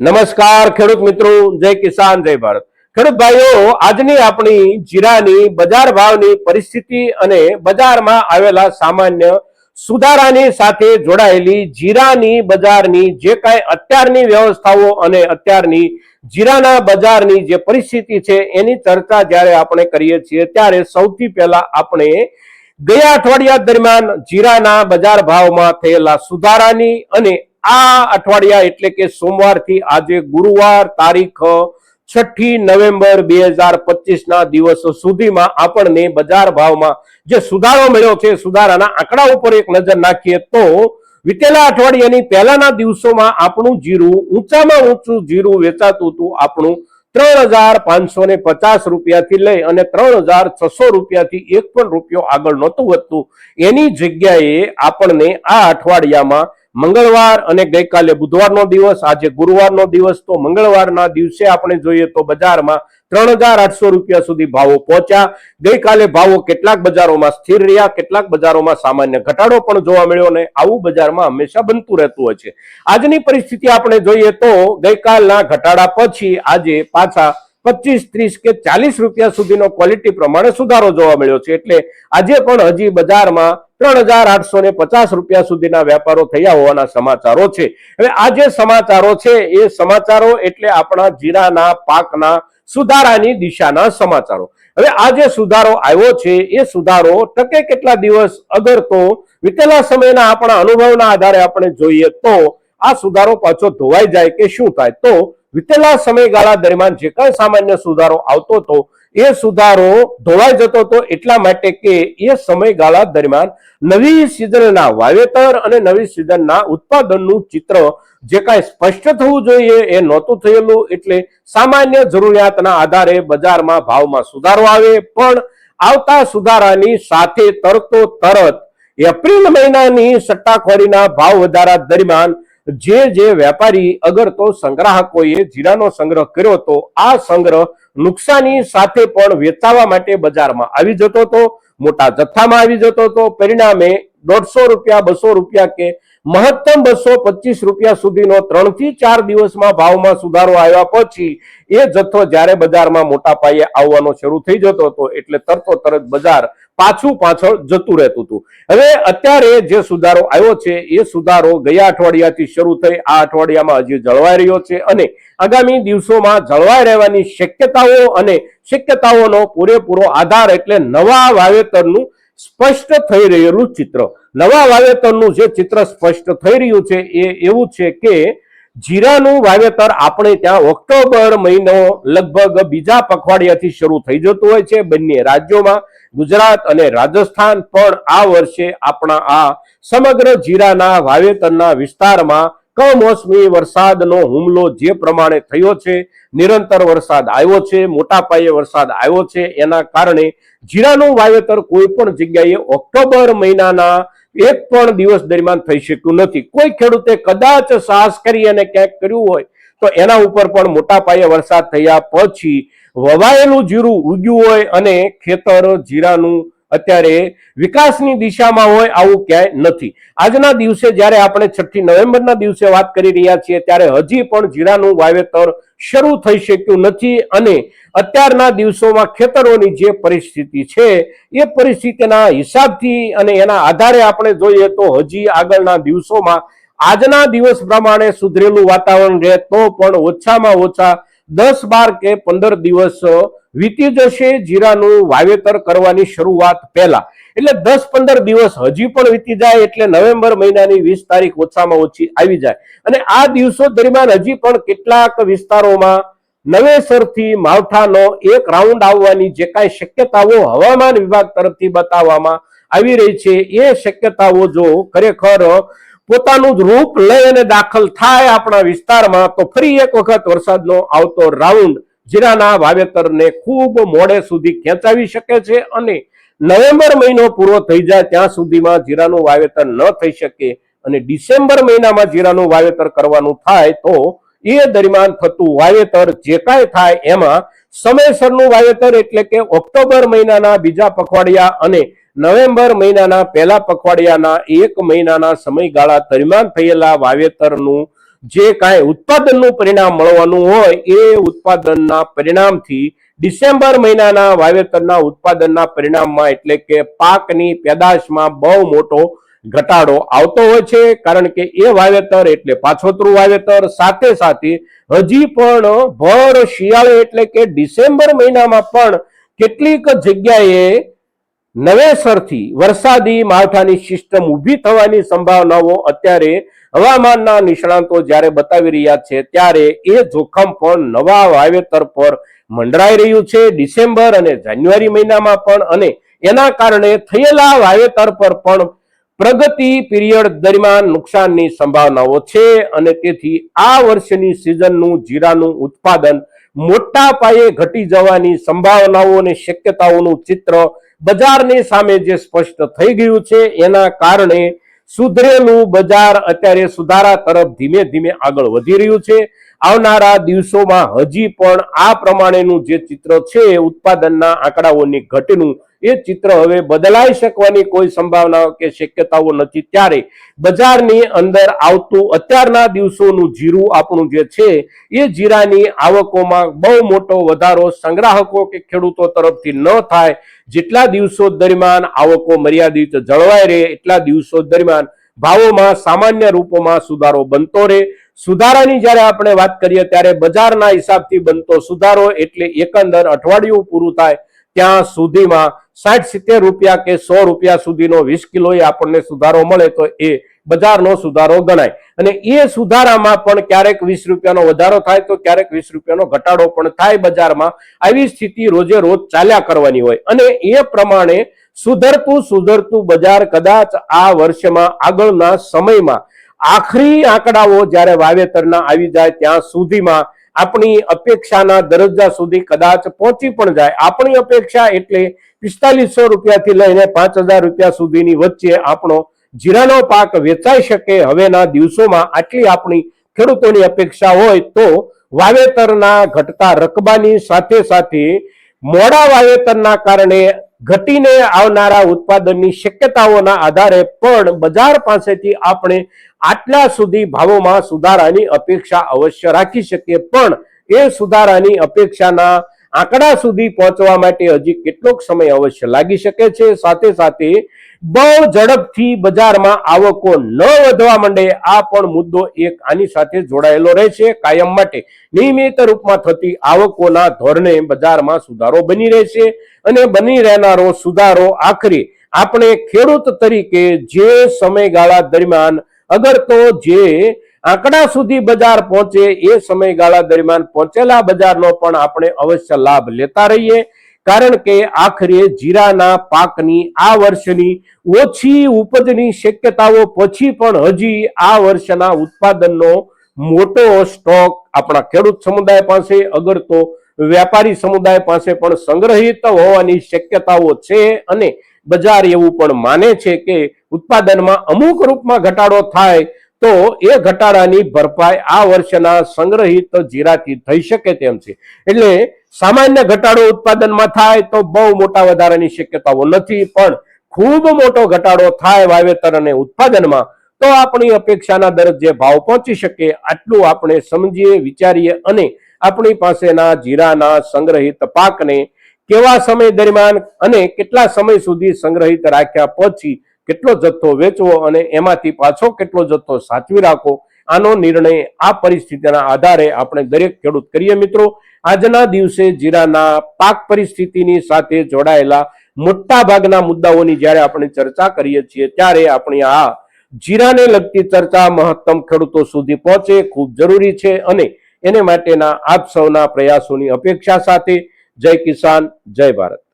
નમસ્કાર ખેડૂત મિત્રો, જય કિસાન, જય ભારત. ખેડૂત ભાઈઓ, આજની આપણી જીરાની બજાર ભાવની પરિસ્થિતિ અને બજારમાં આવેલા સામાન્ય સુધારાની સાથે જોડાયેલી જીરાની બજારની જે કાંઈ અત્યારની વ્યવસ્થાઓ અને અત્યારની જીરાના બજારની જે પરિસ્થિતિ છે, એની ચર્ચા જ્યારે આપણે કરીએ છીએ, ત્યારે સૌથી પહેલા આપણે ગયા અઠવાડિયા દરમિયાન જીરાના બજાર ભાવમાં થયેલા સુધારાની અને આ અઠવાડિયા એટલે કે સોમવારથી આજે ગુરુવાર તારીખ છઠ્ઠી નવેમ્બર બે હજાર પચીસ ના દિવસો સુધીમાં આપણને બજાર ભાવમાં જે સુધારો મળ્યો છે, સુધારાના આંકડા ઉપર એક નજર નાખીએ તો વિતેલા અઠવાડિયાની પહેલાના દિવસોમાં આપણું જીરું ઊંચામાં ઊંચું જીરું વેચાતું હતું. આપણું ત્રણ હજાર પાંચસો ને પચાસ રૂપિયાથી લઈ અને ત્રણ હજાર છસો રૂપિયાથી એક પણ રૂપિયો આગળ નહોતું વધતું. એની જગ્યાએ આપણને આ અઠવાડિયામાં મંગળવાર અને ગઈકાલે બુધવારનો દિવસ, આજે ગુરુવારનો દિવસ, તો મંગળવારના દિવસે આપણે જોઈએ તો બજારમાં ત્રણ હજાર આઠસો રૂપિયા સુધી ભાવો પહોંચ્યા. ગઈકાલે ભાવો કેટલાક બજારોમાં સ્થિર રહ્યા, કેટલાક બજારોમાં સામાન્ય ઘટાડો પણ જોવા મળ્યો અને આવું બજારમાં હંમેશા બનતું રહેતું હોય છે. આજની પરિસ્થિતિ આપણે જોઈએ તો ગઈકાલના ઘટાડા પછી આજે પાછા પચીસ, ત્રીસ કે ચાલીસ રૂપિયા સુધીનો ક્વોલિટી પ્રમાણે સુધારો જોવા મળ્યો છે. એટલે આજે પણ હજી બજારમાં ત્રણ હજાર આઠસો ને પચાસ રૂપિયા સુધીના વેપારો થયા હોવાના સમાચારો છે. હવે આ જે સમાચારો છે, એ સમાચારો એટલે આપણા જીરાના, પાકના સુધારાની દિશાના સમાચારો. હવે આ જે સુધારો આવ્યો છે, એ સુધારો ટકે કેટલા દિવસ અગર તો વિતેલા સમયના આપણા અનુભવના આધારે આપણે જોઈએ તો આ સુધારો પાછો ધોવાઈ જાય કે શું થાય તો વિતેલા સમયગાળા દરમિયાન જે કઈ સામાન્ય સુધારો આવતો હતો, એ સુધારો ધોવાઈ જતો હતો એટલા માટે કે એ સમયગાળા દરમિયાન નવી સિઝનના વાવેતર અને નવી સિઝનના ઉત્પાદનનું ચિત્ર જે કાંઈ સ્પષ્ટ થવું જોઈએ એ નહોતું થયેલું એટલે સામાન્ય જરૂરિયાતના આધારે બજારમાં ભાવમાં સુધારો આવે, પણ આવતા સુધારાની સાથે તરતો તરત એપ્રિલ મહિનાની સટ્ટાખોરીના ભાવ વધારા દરમિયાન જે જે વેપારી અગર તો સંગ્રાહકોએ જીરાનો સંગ્રહ કર્યો હતો આ સંગ્રહ નુકસાની સાથે પણ વેચાવા માટે બજારમાં આવી જતો હતો. મોટા જથ્થામાં આવી જતો હતો. પરિણામે દોઢસો રૂપિયા, બસો રૂપિયા કે મહત્તમ બસો પચીસ રૂપિયા સુધીનો ત્રણથી ચાર દિવસમાં ભાવમાં સુધારો આવ્યા પછી એ જથ્થો જ્યારે બજારમાં મોટા પાયે આવવાનો શરૂ થઈ જતો હતો એટલે તરતો તરત બજાર પાછું પાછળ જતું રહેતું હતું. હવે અત્યારે જે સુધારો આવ્યો છે, એ સુધારો ગયા અઠવાડિયાથી શરૂ થઈ આ અઠવાડિયામાં હજી જળવાઈ રહ્યો છે અને આગામી દિવસોમાં જળવાઈ રહેવાની શક્યતાઓ અને શક્યતાઓનો પૂરેપૂરો આધાર એટલે નવા વાવેતરનું સ્પષ્ટ થઈ રહેલું ચિત્ર. નવા વાવેતરનું જે ચિત્ર સ્પષ્ટ થઈ રહ્યું છે, એ એવું છે કે જીરાનું વાવેતર આપણે ત્યાં ઓક્ટોબર મહિનો લગભગ બીજા પખવાડિયાથી શરૂ થઈ જતું હોય છે. બંને રાજ્યોમાં ગુજરાત અને રાજસ્થાન પણ આ વર્ષે આપણા આ સમગ્ર જીરાના વાવેતરના વિસ્તારમાં કમોસમી વરસાદનો હુમલો જે પ્રમાણે થયો છે, નિરંતર વરસાદ આવ્યો છે, મોટા પાયે વરસાદ આવ્યો છે, એના કારણે જીરાનું વાવેતર કોઈ પણ જગ્યાએ ઓક્ટોબર મહિનાના એક પણ દિવસ દરમિયાન થઈ શક્યું નથી. કોઈ ખેડૂતે કદાચ સાહસ કરી અને ક્યાંક કર્યું હોય તો એના ઉપર પણ મોટા પાયે વરસાદ થયા પછી વવાયેલું જીરું ઉગ્યું હોય અને ખેતર જીરાનું અત્યારે વિકાસની દિશામાં હોય આવું ક્યાંય નથી. આજના દિવસે જ્યારે આપણે છઠ્ઠી નવેમ્બરના દિવસે વાત કરી રહ્યા છીએ, ત્યારે હજી પણ જીરાનું વાવેતર શરૂ થઈ શક્યું નથી અને અત્યારના દિવસોમાં ખેતરોની જે પરિસ્થિતિ છે, એ પરિસ્થિતિના હિસાબથી અને એના આધારે આપણે જોઈએ તો હજી આગળના દિવસોમાં આજના દિવસ પ્રમાણે સુધરેલું વાતાવરણ રહે તો પણ ઓછામાં ઓછા દસ બાર કે પંદર દિવસ વીતી જશે. જીરાનું વાવેતર કરવાની શરૂઆત પહેલા. એટલે દસ પંદર દિવસ હજી પણ વીતી જાય એટલે નવેમ્બર મહિનાની વીસ તારીખ ઓછામાં ઓછી આવી જાય. અને આ દિવસો દરમિયાન હજી પણ કેટલાક વિસ્તારોમાં નવેસરથી માવઠાનો એક રાઉન્ડ આવવાની જે કાંઈ શક્યતાઓ હવામાન વિભાગ તરફથી બતાવવામાં આવી રહી છે. એ શક્યતાઓ જો ખરેખર પોતાનું જ રૂપ લઈ અને દાખલ થાય આપણા વિસ્તારમાં, તો ફરી એક વખત વરસાદનો આવતો રાઉન્ડ જીરાના વાવેતરને ખૂબ મોડે સુધી ખેંચાવી શકે છે અને નવેમ્બર મહિનો પૂરો થઈ જાય ત્યાં સુધીમાં જીરાનું વાવેતર ન થઈ શકે અને ડિસેમ્બર મહિનામાં જીરાનું વાવેતર કરવાનું થાય, તો એ દરમિયાન થતું વાવેતર જે કાંઈ થાય એમાં સમયસરનું વાવેતર એટલે કે ઓક્ટોબર મહિનાના બીજા પખવાડિયા અને નવેમ્બર મહિનાના પહેલા પખવાડિયાના એક મહિનાના સમયગાળા દરમિયાન થયેલા વાવેતરનું જે કાંઈ ઉત્પાદનનું પરિણામ મળવાનું હોય એ ઉત્પાદનના પરિણામથી ડિસેમ્બર મહિનાના વાવેતરના ઉત્પાદનના પરિણામમાં એટલે કે પાકની પેદાશમાં બહુ મોટો ઘટાડો આવતો હોય છે, કારણ કે એ વાવેતર એટલે પાછોતરું વાવેતર. સાથે સાથે હજી પણ ભર શિયાળે એટલે કે ડિસેમ્બર મહિનામાં પણ કેટલીક જગ્યાએ નવેસરથી વરસાદી માવઠાની સિસ્ટમ ઊભી થવાની સંભાવનાઓ અત્યારે હવામાનના નિષ્ણાંતો જ્યારે બતાવી રહ્યા છે, ત્યારે એ જોખમ પણ નવા વાવેતર પર મંડરાઈ રહ્યું છે. ડિસેમ્બર અને જાન્યુઆરી મહિનામાં પણ અને એના કારણે થયેલા વાવેતર પર પણ પ્રગતિ પીરિયડ દરમિયાન નુકસાનની સંભાવનાઓ છે અને તેથી આ વર્ષની સિઝનનું જીરાનું ઉત્પાદન મોટા પાયે ઘટી જવાની સંભાવનાઓ અને શક્યતાઓનું ચિત્ર બજારની સામે જે સ્પષ્ટ થઈ ગયું છે, એના કારણે સુધરેલું બજાર અત્યારે સુધારા તરફ ધીમે ધીમે આગળ વધી રહ્યું છે. આવનારા દિવસોમાં હજી પણ આ પ્રમાણેનું જે ચિત્ર છે ઉત્પાદનના આંકડાઓની ઘટનું એ ચિત્ર હવે બદલાઈ શકવાની કોઈ સંભાવનાઓ કે શક્યતાઓ નથી. ત્યારે બજારની અંદર આવતું અત્યારના દિવસોનું જીરું આપણું જે છે, એ જીરાની આવકોમાં બહુ મોટો વધારો સંગ્રાહકો કે ખેડૂતો તરફથી ન થાય. જેટલા દિવસો દરમિયાન આવકો મર્યાદિત જળવાઈ રહે, એટલા દિવસો દરમિયાન ભાવોમાં સામાન્ય રૂપોમાં સુધારો બનતો રહે. સુધારાની જ્યારે આપણે વાત કરીએ, ત્યારે બજારના હિસાબથી બનતો સુધારો એટલે એકંદર અઠવાડિયું પૂરું થાય ત્યાં સુધીમાં સાઠ સિત્તેર રૂપિયા કે સો રૂપિયા સુધીનો વીસ કિલોએ આપણને સુધારો મળે તો એ બજારનો સુધારો ગણાય. અને એ સુધારામાં પણ ક્યારેક વીસ રૂપિયાનો વધારો થાય તો ક્યારેક વીસ રૂપિયાનો ઘટાડો પણ થાય બજારમાં. આવી સ્થિતિ રોજે રોજ ચાલ્યા કરવાની હોય. અને એ પ્રમાણે સુધરતું સુધરતું બજાર કદાચ આ વર્ષમાં આગળના સમયમાં આખરી આંકડાઓ જ્યારે વાવેતરના આવી જાય ત્યાં સુધીમાં આપણી અપેક્ષાના દરજ્જા સુધી કદાચ પહોંચી પણ જાય. આપણી અપેક્ષા એટલે પિસ્તાલીસો રૂપિયાથી લઈને પાંચ હજાર રૂપિયા સુધીની વચ્ચે આપણો જીરાનો પાક વેચાઈ શકે. હવેના દિવસોમાં આટલી આપણી ખેડૂતોની અપેક્ષા હોય તો વાવેતરના ઘટતા રકબાની સાથે સાથે મોડા વાવેતરના કારણે ઘટીને આવનારા ઉત્પાદનની શક્યતાઓના આધારે પણ બજાર પાસેથી આપણે આટલા સુધી ભાવોમાં સુધારાની અપેક્ષા અવશ્ય રાખી શકીએ. પણ એ સુધારાની અપેક્ષાના આંકડા સુધી પહોંચવા માટે હજી કેટલોક સમય અવશ્ય લાગી શકે છે. સાથે સાથે બહુ ઝડપથી બજારમાં આવકો ન વધવા માંડે આ પણ મુદ્દો એક આની સાથે જોડાયેલો રહેશે. કાયમ માટે નિયમિત રૂપમાં થતી આવકોના ધોરણે બજારમાં સુધારો બની રહેશે અને બની રહેનારો સુધારો આખરે આપણે ખેડૂત તરીકે જે સમયગાળા દરમિયાન અગર તો જે આંકડા સુધી બજાર પહોંચે એ સમયગાળા દરમિયાન પહોંચેલા બજારનો પણ આપણે અવશ્ય લાભ લેતા રહીએ. કારણ કે આખરે જીરાના પાકની આ વર્ષની ઓછી ઉપજની શક્યતાઓ પછી પણ હજી આ વર્ષના ઉત્પાદનનો મોટો સ્ટોક આપણા ખેડૂત સમુદાય પાસે, અગર તો વેપારી સમુદાય પાસે પણ સંગ્રહિત હોવાની શક્યતાઓ છે અને બજાર એવું પણ માને છે કે ઉત્પાદનમાં અમુક રૂપમાં ઘટાડો થાય, તો એ ઘટાડાની ભરપાઈ આ વર્ષના સંગ્રહિત જીરાથી થઈ શકે તેમ છે. એટલે સામાન્ય ઘટાડો ઉત્પાદનમાં થાય તો બહુ મોટા વધારાની શક્યતાઓ નથી, પણ ખૂબ મોટો ઘટાડો થાય વાવેતર અને ઉત્પાદનમાં, તો આપણી અપેક્ષાના દરજ્જે ભાવ પહોંચી શકે આટલું આપણે સમજીએ, વિચારીએ અને આપણી પાસેના જીરાના સંગ્રહિત પાકને કેવા સમય દરમિયાન અને કેટલા સમય સુધી સંગ્રહિત રાખ્યા પછી કેટલો જથ્થો વેચવો અને એમાંથી પાછો કેટલો જથ્થો સાચવી રાખવો આનો નિર્ણય આ પરિસ્થિતિના આધારે આપણે દરેક ખેડૂત કરીએ મિત્રો. આજના દિવસે જીરાના પાક પરિસ્થિતિની સાથે જોડાયેલા મોટા ભાગના મુદ્દાઓની જ્યારે આપણે ચર્ચા કરીએ છીએ ત્યારે આપણી આ જીરાને લગતી ચર્ચા મહત્તમ ખેડૂતો સુધી પહોંચે, ખૂબ જરૂરી છે અને એને માટેના આપ સૌના પ્રયાસોની અપેક્ષા સાથે. જય કિસાન, જય ભારત.